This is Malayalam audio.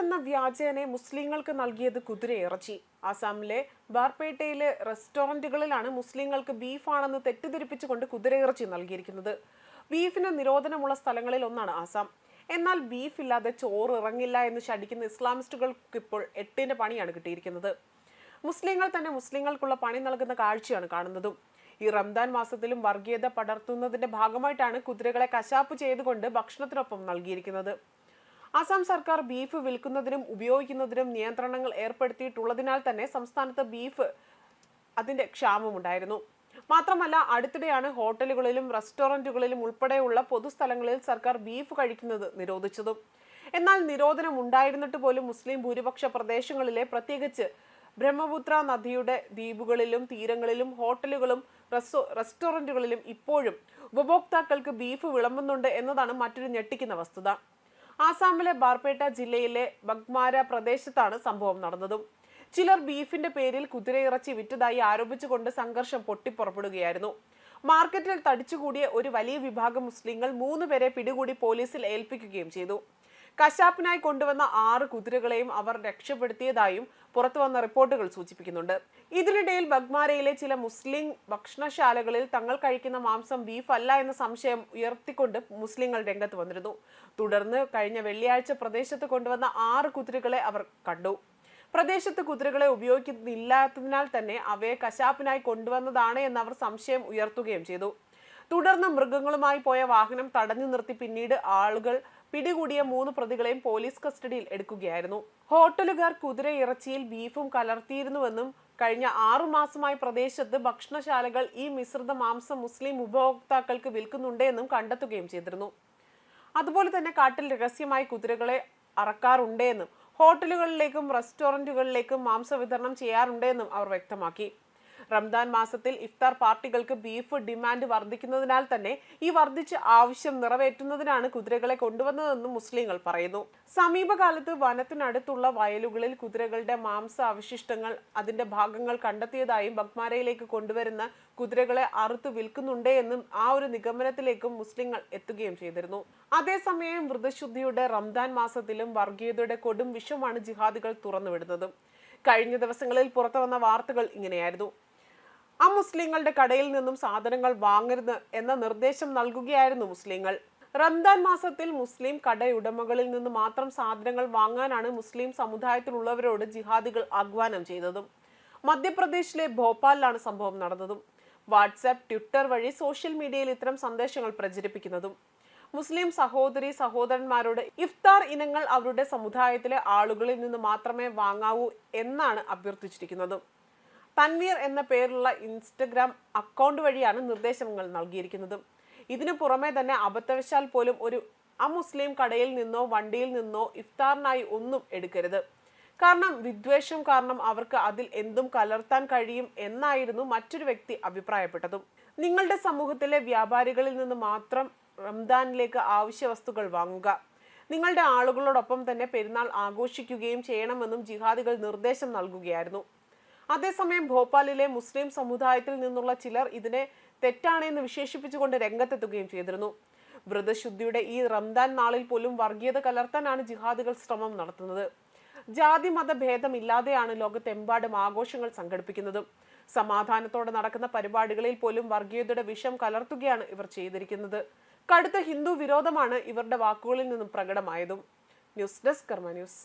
എന്ന വ്യാജേനെ മുസ്ലിങ്ങൾക്ക് നൽകിയത് കുതിരയിറച്ചി. ആസാമിലെ ബാർപേട്ടയിലെ റെസ്റ്റോറന്റുകളിലാണ് മുസ്ലിങ്ങൾക്ക് ബീഫാണെന്ന് തെറ്റിദ്ധരിപ്പിച്ചുകൊണ്ട് കുതിര ഇറച്ചി നൽകിയിരിക്കുന്നത്. ബീഫിന് നിരോധനമുള്ള സ്ഥലങ്ങളിൽ ഒന്നാണ് ആസാം. എന്നാൽ ബീഫ് ഇല്ലാതെ ചോറ് ഇറങ്ങില്ല എന്ന് ശടിക്കുന്ന ഇസ്ലാമിസ്റ്റുകൾക്ക് ഇപ്പോൾ എട്ടിന്റെ പണിയാണ് കിട്ടിയിരിക്കുന്നത്. മുസ്ലിങ്ങൾ തന്നെ മുസ്ലിങ്ങൾക്കുള്ള പണി നൽകുന്ന കാഴ്ചയാണ് കാണുന്നതും. ഈ റംദാൻ മാസത്തിലും വർഗീയത പടർത്തുന്നതിന്റെ ഭാഗമായിട്ടാണ് കുതിരകളെ കശാപ്പ് ചെയ്തുകൊണ്ട് ഭക്ഷണത്തിനൊപ്പം നൽകിയിരിക്കുന്നത്. ആസാം സർക്കാർ ബീഫ് വിൽക്കുന്നതിനും ഉപയോഗിക്കുന്നതിനും നിയന്ത്രണങ്ങൾ ഏർപ്പെടുത്തിയിട്ടുള്ളതിനാൽ തന്നെ സംസ്ഥാനത്ത് ബീഫ് അതിന്റെ ക്ഷാമമുണ്ടായിരുന്നു. മാത്രമല്ല അടുത്തിടെയാണ് ഹോട്ടലുകളിലും റെസ്റ്റോറന്റുകളിലും ഉൾപ്പെടെയുള്ള പൊതുസ്ഥലങ്ങളിൽ സർക്കാർ ബീഫ് കഴിക്കുന്നത് നിരോധിച്ചതും. എന്നാൽ നിരോധനം ഉണ്ടായിരുന്നിട്ട് പോലും മുസ്ലിം ഭൂരിപക്ഷ പ്രദേശങ്ങളിലെ പ്രത്യേകിച്ച് ബ്രഹ്മപുത്ര നദിയുടെ ദ്വീപുകളിലും തീരങ്ങളിലും ഹോട്ടലുകളും റെസ്റ്റോ റെസ്റ്റോറന്റുകളിലും ഇപ്പോഴും ഉപഭോക്താക്കൾക്ക് ബീഫ് വിളമ്പുന്നുണ്ട് എന്നതാണ് മറ്റൊരു ഞെട്ടിക്കുന്ന വസ്തുത. ആസാമിലെ ബാർപേട്ട ജില്ലയിലെ ബഗ്മാര പ്രദേശത്താണ് സംഭവം നടന്നതും. ചിലർ ബീഫിന്റെ പേരിൽ കുതിരയിറച്ചി വിറ്റതായി ആരോപിച്ചുകൊണ്ട് സംഘർഷം പൊട്ടിപ്പുറപ്പെടുകയായിരുന്നു. മാർക്കറ്റിൽ തടിച്ചുകൂടിയ ഒരു വലിയ വിഭാഗം മുസ്ലിങ്ങൾ മൂന്ന് പേരെ പിടികൂടി പോലീസിൽ ഏൽപ്പിക്കുകയും ചെയ്തു. കശാപ്പിനായി കൊണ്ടുവന്ന ആറ് കുതിരകളെയും അവർ രക്ഷപ്പെടുത്തിയതായും പുറത്തു വന്ന റിപ്പോർട്ടുകൾ സൂചിപ്പിക്കുന്നുണ്ട്. ഇതിനിടയിൽ ബഗ്മാരയിലെ ചില മുസ്ലിം ഭക്ഷണശാലകളിൽ തങ്ങൾ കഴിക്കുന്ന മാംസം ബീഫ് അല്ല എന്ന സംശയം ഉയർത്തിക്കൊണ്ട് മുസ്ലിങ്ങൾ രംഗത്ത് വന്നിരുന്നു. തുടർന്ന് കഴിഞ്ഞ വെള്ളിയാഴ്ച പ്രദേശത്ത് കൊണ്ടുവന്ന ആറ് കുതിരകളെ അവർ കണ്ടു. പ്രദേശത്ത് കുതിരകളെ ഉപയോഗിക്കുന്നില്ലാത്തതിനാൽ തന്നെ അവയെ കശാപ്പിനായി കൊണ്ടുവന്നതാണ് എന്നവർ സംശയം ഉയർത്തുകയും ചെയ്തു. തുടർന്ന് മൃഗങ്ങളുമായി പോയ വാഹനം തടഞ്ഞു നിർത്തി പിന്നീട് ആളുകൾ പിടികൂടിയ മൂന്ന് പ്രതികളെയും പോലീസ് കസ്റ്റഡിയിൽ എടുക്കുകയായിരുന്നു. ഹോട്ടലുകാർ കുതിര ഇറച്ചിയിൽ ബീഫും കലർത്തിയിരുന്നുവെന്നും കഴിഞ്ഞ ആറു മാസമായി പ്രദേശത്ത് ഭക്ഷണശാലകൾ ഈ മിശ്രിത മാംസം മുസ്ലിം ഉപഭോക്താക്കൾക്ക് വിൽക്കുന്നുണ്ട് എന്നും കണ്ടെത്തുകയും ചെയ്തിരുന്നു. അതുപോലെ തന്നെ കാട്ടിൽ രഹസ്യമായി കുതിരകളെ അറക്കാറുണ്ടെന്നും ഹോട്ടലുകളിലേക്കും റെസ്റ്റോറന്റുകളിലേക്കും മാംസ വിതരണം ചെയ്യാറുണ്ടെന്നും അവർ വ്യക്തമാക്കി. റംദാൻ മാസത്തിൽ ഇഫ്താർ പാർട്ടികൾക്ക് ബീഫ് ഡിമാൻഡ് വർദ്ധിക്കുന്നതിനാൽ തന്നെ ഈ വർദ്ധിച്ച ആവശ്യം നിറവേറ്റുന്നതിനാണ് കുതിരകളെ കൊണ്ടുവന്നതെന്നും മുസ്ലിങ്ങൾ പറയുന്നു. സമീപകാലത്ത് വനത്തിനടുത്തുള്ള വയലുകളിൽ കുതിരകളുടെ മാംസ അവശിഷ്ടങ്ങൾ അതിന്റെ ഭാഗങ്ങൾ കണ്ടെത്തിയതായും ബഗ്മാരയിലേക്ക് കൊണ്ടുവരുന്ന കുതിരകളെ അറുത്തു വിൽക്കുന്നുണ്ടേ എന്നും ആ ഒരു നിഗമനത്തിലേക്കും മുസ്ലിങ്ങൾ എത്തുകയും ചെയ്തിരുന്നു. അതേസമയം വ്രതശുദ്ധിയുടെ റംദാൻ മാസത്തിലും വർഗീയതയുടെ കൊടും വിഷമാണ് ജിഹാദികൾ തുറന്നുവിടുന്നതും. കഴിഞ്ഞ ദിവസങ്ങളിൽ പുറത്തു വന്ന വാർത്തകൾ ഇങ്ങനെയായിരുന്നു. ആ മുസ്ലിങ്ങളുടെ കടയിൽ നിന്നും സാധനങ്ങൾ വാങ്ങരുത് എന്ന നിർദ്ദേശം നൽകുകയായിരുന്നു മുസ്ലിങ്ങൾ. റംദാൻ മാസത്തിൽ മുസ്ലിം കടയുടമകളിൽ നിന്ന് മാത്രം സാധനങ്ങൾ വാങ്ങാനാണ് മുസ്ലിം സമുദായത്തിലുള്ളവരോട് ജിഹാദികൾ ആഹ്വാനം ചെയ്തതും. മധ്യപ്രദേശിലെ ഭോപ്പാലിലാണ് സംഭവം നടന്നതും. വാട്സാപ്പ് ട്വിറ്റർ വഴി സോഷ്യൽ മീഡിയയിൽ ഇത്തരം സന്ദേശങ്ങൾ പ്രചരിപ്പിക്കുന്നതും. മുസ്ലിം സഹോദരി സഹോദരന്മാരോട് ഇഫ്താർ ഇനങ്ങൾ അവരുടെ സമുദായത്തിലെ ആളുകളിൽ നിന്ന് മാത്രമേ വാങ്ങാവൂ എന്നാണ് അഭ്യർത്ഥിച്ചിരിക്കുന്നത്. തൻവീർ എന്ന പേരുള്ള ഇൻസ്റ്റഗ്രാം അക്കൗണ്ട് വഴിയാണ് നിർദ്ദേശങ്ങൾ നൽകിയിരിക്കുന്നത്. ഇതിനു പുറമെ തന്നെ അബദ്ധവശാൽ പോലും ഒരു അമുസ്ലിം കടയിൽ നിന്നോ വണ്ടിയിൽ നിന്നോ ഇഫ്താറിനായി ഒന്നും എടുക്കരുത്. കാരണം വിദ്വേഷം കാരണം അവർക്ക് അതിൽ എന്തും കലർത്താൻ കഴിയും എന്നായിരുന്നു മറ്റൊരു വ്യക്തി അഭിപ്രായപ്പെട്ടതും. നിങ്ങളുടെ സമൂഹത്തിലെ വ്യാപാരികളിൽ നിന്ന് മാത്രം റംദാനിലേക്ക് ആവശ്യ വസ്തുക്കൾ വാങ്ങുക. നിങ്ങളുടെ ആളുകളോടൊപ്പം തന്നെ പെരുന്നാൾ ആഘോഷിക്കുകയും ചെയ്യണമെന്നും ജിഹാദികൾ നിർദ്ദേശം നൽകുകയായിരുന്നു. അതേസമയം ഭോപ്പാലിലെ മുസ്ലിം സമുദായത്തിൽ നിന്നുള്ള ചിലർ ഇതിനെ തെറ്റാണെന്ന് വിശേഷിപ്പിച്ചുകൊണ്ട് രംഗത്തെത്തുകയും ചെയ്തിരുന്നു. വ്രതശുദ്ധിയുടെ ഈ റംദാൻ നാളിൽ പോലും വർഗീയത കലർത്താനാണ് ജിഹാദികൾ ശ്രമം നടത്തുന്നത്. ജാതി മത ഭേദമില്ലാതെയാണ് ലോകത്തെമ്പാടും ആഘോഷങ്ങൾ സംഘടിപ്പിക്കുന്നത്. സമാധാനത്തോടെ നടക്കുന്ന പരിപാടികളിൽ പോലും വർഗീയതയുടെ വിഷം കലർത്തുകയാണ് ഇവർ ചെയ്തിരിക്കുന്നത്. കടുത്ത ഹിന്ദു വിരോധമാണ് ഇവരുടെ വാക്കുകളിൽ നിന്നും പ്രകടമായതും. News desk Karma news.